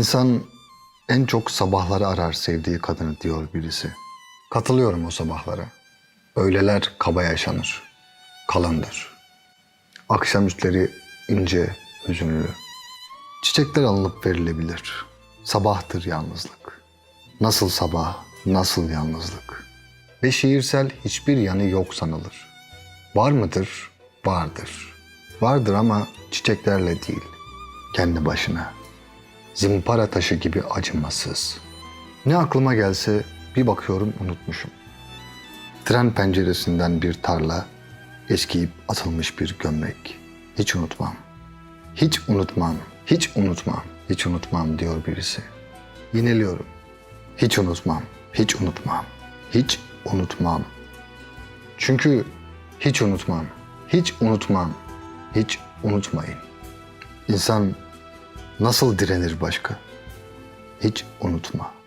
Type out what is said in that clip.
İnsan en çok sabahları arar sevdiği kadını diyor birisi. Katılıyorum o sabahlara. Öğleler kaba yaşanır, kalındır. Akşamüstleri ince, hüzünlü. Çiçekler alınıp verilebilir. Sabahtır yalnızlık. Nasıl sabah, nasıl yalnızlık. Ve şiirsel hiçbir yanı yok sanılır. Var mıdır? Vardır. Vardır ama çiçeklerle değil, kendi başına. Zimpara taşı gibi acımasız. Ne aklıma gelse bir bakıyorum unutmuşum. Tren penceresinden bir tarla, eskiyip atılmış bir gömlek. Hiç unutmam. Hiç unutmam, hiç unutmam, hiç unutmam diyor birisi. Yineliyorum. Hiç unutmam, hiç unutmam, hiç unutmam. Çünkü hiç unutmam, hiç unutmam, hiç unutmayın. İnsan nasıl direnir başka? Hiç unutma.